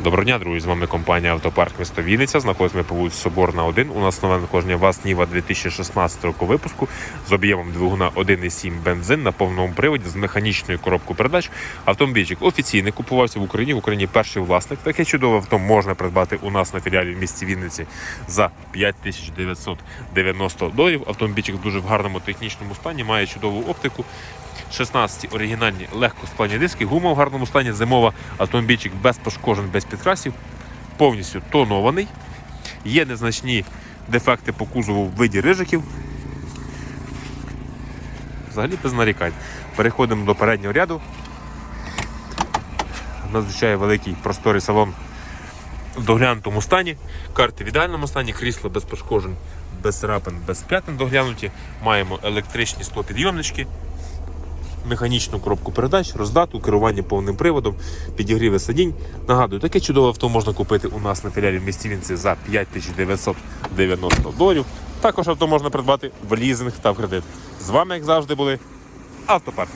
Доброго дня, друзі. З вами компанія Автопарк місто Вінниця. Знаходимося по вулиці Соборна 1. У нас нове надходження ВАЗ Ніва 2016 року випуску з об'ємом двигуна 1,7 бензин на повному приводі з механічною коробкою передач. Автомобільчик офіційний купувався в Україні. В Україні перший власник. Таке чудове авто можна придбати у нас на філіалі в місті Вінниці за 5990 доларів. Автомобільчик дуже в гарному технічному стані, має чудову оптику. 16 оригінальні легкосплавні диски, гума в гарному стані, зимова автомобільчик без пошкоджень, без підкрасів, повністю тонований. Є незначні дефекти по кузову в виді рижиків. Взагалі без нарікань. Переходимо до переднього ряду. Надзвичайно великий просторий салон в доглянутому стані. Карти в ідеальному стані, крісло без пошкоджень, без царапин, без п'ятин доглянуті. Маємо електричні склопідйомнички механічну коробку передач, роздату, керування повним приводом, підігріви сидінь. Нагадую, таке чудове авто можна купити у нас на філіалі в місті Вінці за 5990 доларів. Також авто можна придбати в лізинг та в кредит. З вами, як завжди, були Автопарк.